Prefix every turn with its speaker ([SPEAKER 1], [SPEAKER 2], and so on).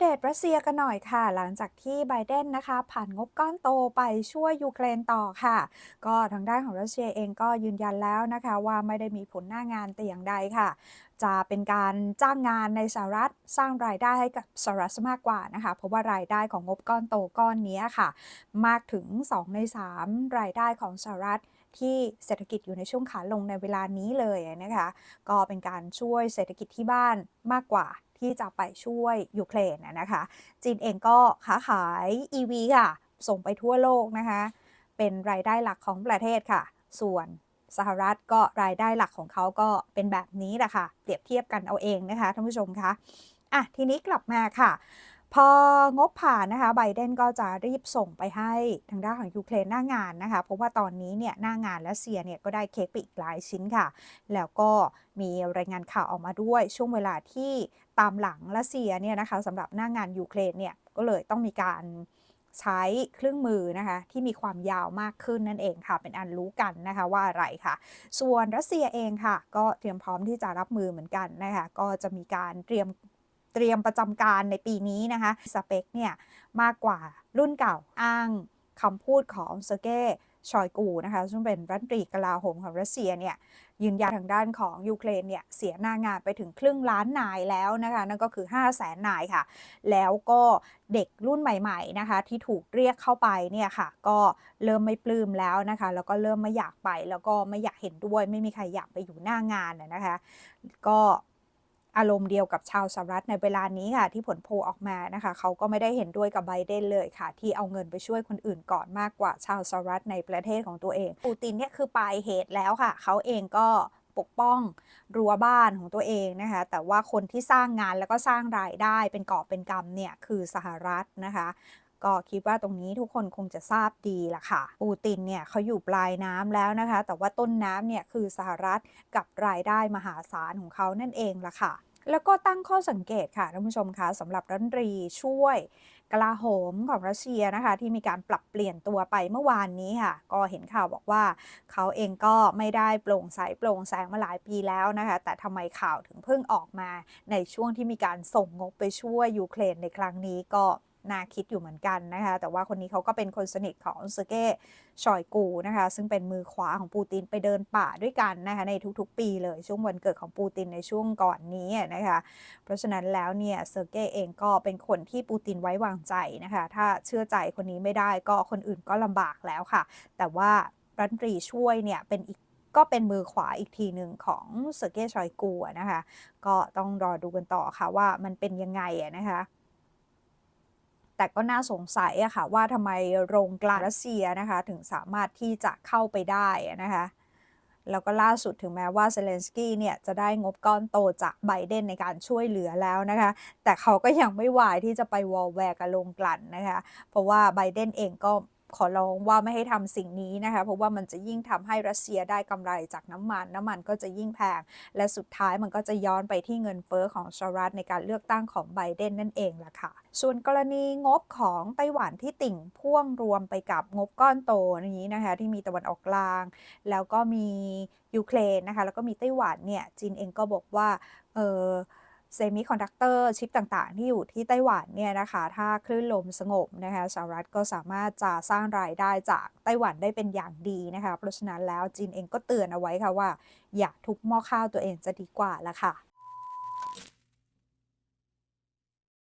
[SPEAKER 1] เดตรัสเซียกันหน่อยค่ะ หลังจากที่ไบเดนนะคะ ผ่านงบก้อนโตไปช่วยยูเครนต่อค่ะ ก็ทางด้านของรัสเซียเองก็ยืนยันแล้วนะคะ ว่าไม่ได้มีผลหน้างานแต่อย่างใดค่ะ จะเป็นการจ้างงานในสหรัฐสร้างรายได้ให้กับสหรัฐมากกว่านะคะ เพราะว่ารายได้ของงบก้อนโตก้อนนี้ค่ะ มากถึง 2 ใน 3 รายได้ของสหรัฐที่เศรษฐกิจอยู่ในช่วงขาลงในเวลานี้เลยนะคะ ก็เป็นการช่วยเศรษฐกิจที่บ้านมากกว่า ที่จะไปช่วยยูเครนนะคะ จีนเองก็ค้าขาย EV ค่ะ ส่งไปทั่วโลกนะคะ เป็นรายได้หลักของประเทศค่ะ ส่วนสหรัฐก็รายได้หลักของเขาก็เป็นแบบนี้แหละค่ะ เปรียบเทียบกันเอาเองนะคะท่านผู้ชมคะอะทีนี้กลับมาค่ะ พองบผ่านนะคะไบเดนก็จะรีบส่งไปให้ทางด้านของยูเครนหน้างานนะคะเพราะว่าตอนนี้เนี่ยหน้างานรัสเซียเนี่ยก็ได้เค้กไปอีกหลายชิ้นค่ะ แล้วก็มีรายงานข่าวออกมาด้วย ช่วงเวลาที่ตามหลังรัสเซียเนี่ยนะคะสำหรับหน้างานยูเครนเนี่ยก็เลยต้องมีการใช้เครื่องมือนะคะที่มีความยาวมากขึ้นนั่นเองค่ะ เป็นอันรู้กันนะคะว่าอะไรค่ะ ส่วนรัสเซียเองค่ะ ก็เตรียมพร้อมที่จะรับมือเหมือนกันนะคะก็จะมีการเตรียม เตรียมประจำการในปีนี้นะคะสเปคเนี่ยมากกว่ารุ่นเก่าอ้างคำพูดของเซอร์เกย์ชอยกูนะคะซึ่งเป็นรัฐมนตรีกลาโหมของรัสเซียเนี่ยยืนยันทางด้านของยูเครนเนี่ยเสียหน้างานไปถึงครึ่งล้านนายแล้วนะคะนั่นก็คือ 5 0 0แสนนายค่ะ แล้วก็เด็กรุ่นใหม่ๆนะคะที่ถูกเรียกเข้าไปเนี่ยค่ะก็เริ่มไม่ปลื้มแล้วนะคะแล้วก็เริ่มไม่อยากไปแล้วก็ไม่อยากเห็นด้วย ไม่มีใครอยากไปอยู่หน้างานนะคะ ก็ อารมณ์เดียวกับชาวสหรัฐในเวลานี้ค่ะ ที่ผลโพลออกมานะคะ เขาก็ไม่ได้เห็นด้วยกับไบเดนเลยค่ะ ที่เอาเงินไปช่วยคนอื่นก่อนมากกว่าชาวสหรัฐในประเทศของตัวเองปูตินเนี่ยคือปลายเหตุแล้วค่ะ เขาเองก็ปกป้องรั้วบ้านของตัวเองนะคะ แต่ว่าคนที่สร้างงานแล้วก็สร้างรายได้เป็นกอบเป็นกำเนี่ยคือสหรัฐนะคะ ก็คิดว่าตรงนี้ทุกคนคงจะทราบดีละค่ะ ปูตินเนี่ยเขาอยู่ปลายน้ำแล้วนะคะ แต่ว่าต้นน้ำเนี่ยคือสหรัฐกับรายได้มหาศาลของเขานั่นเองละค่ะ แล้วก็ตั้งข้อสังเกตค่ะท่านผู้ชมคะสำหรับรัฐมนตรีช่วยกลาโหมของรัสเซียนะคะ ที่มีการปรับเปลี่ยนตัวไปเมื่อวานนี้ค่ะ ก็เห็นข่าวบอกว่า เขาเองก็ไม่ได้โปร่งใสโปร่งแสงมาหลายปีแล้วนะคะ แต่ทำไมข่าวถึงเพิ่งออกมาในช่วงที่มีการส่งงบไปช่วยยูเครนในครั้งนี้ก็ น่าคิดอยู่เหมือนกันนะคะ แต่ว่าคนนี้เขาก็เป็นคนสนิทของเซอร์เกย์ชอยกูนะคะ ซึ่งเป็นมือขวาของปูตินไปเดินป่าด้วยกันนะคะ ในทุกๆ ปีเลยช่วงวันเกิดของปูตินในช่วงก่อนนี้นะคะ เพราะฉะนั้นแล้วเนี่ยเซอร์เกย์เองก็เป็นคนที่ปูตินไว้วางใจนะคะ ถ้าเชื่อใจคนนี้ไม่ได้ก็คนอื่นก็ลำบากแล้วค่ะ แต่ว่ารัฐมนตรีช่วยเนี่ยเป็นอีกก็เป็นมือขวาอีกทีหนึ่งของเซอร์เกย์ชอยกูนะคะ ก็ต้องรอดูกันต่อค่ะว่ามันเป็นยังไงนะคะ แต่ก็น่าสงสัยอะค่ะว่าทำไมโรงกลั่นรัสเซียนะคะถึงสามารถที่จะเข้าไปได้นะคะแล้วก็ล่าสุดถึงแม้ว่าเซเลนสกี้เนี่ยจะได้งบก้อนโตจากไบเดนในการช่วยเหลือแล้วนะคะ แต่เขาก็ยังไม่วายที่จะไปวอลแวร์กับโรงกลั่นนะคะ เพราะว่าไบเดนเองก็ ขอร้องว่าไม่ให้ทำสิ่งนี้นะคะ เพราะว่ามันจะยิ่งทำให้รัสเซียได้กำไรจากน้ำมัน น้ำมันก็จะยิ่งแพง และสุดท้ายมันก็จะย้อนไปที่เงินเฟ้อของสหรัฐในการเลือกตั้งของไบเดนนั่นเองล่ะค่ะ ส่วนกรณีงบของไต้หวันที่ติ่งพ่วงรวมไปกับงบก้อนโตนี้นะคะ ที่มีตะวันออกกลาง แล้วก็มียูเครนนะคะ แล้วก็มีไต้หวันเนี่ยจีนเองก็บอกว่าเออ เซมิคอนดักเตอร์ชิปต่างๆ ที่อยู่ที่ไต้หวันเนี่ยนะคะ ถ้าคลื่นลมสงบนะคะสหรัฐก็สามารถจะสร้างรายได้จากไต้หวันได้เป็นอย่างดีนะคะ เพราะฉะนั้นแล้วจีนเองก็เตือนเอาไว้ค่ะว่า อย่าทุบหม้อข้าวตัวเองจะดีกว่าละค่ะ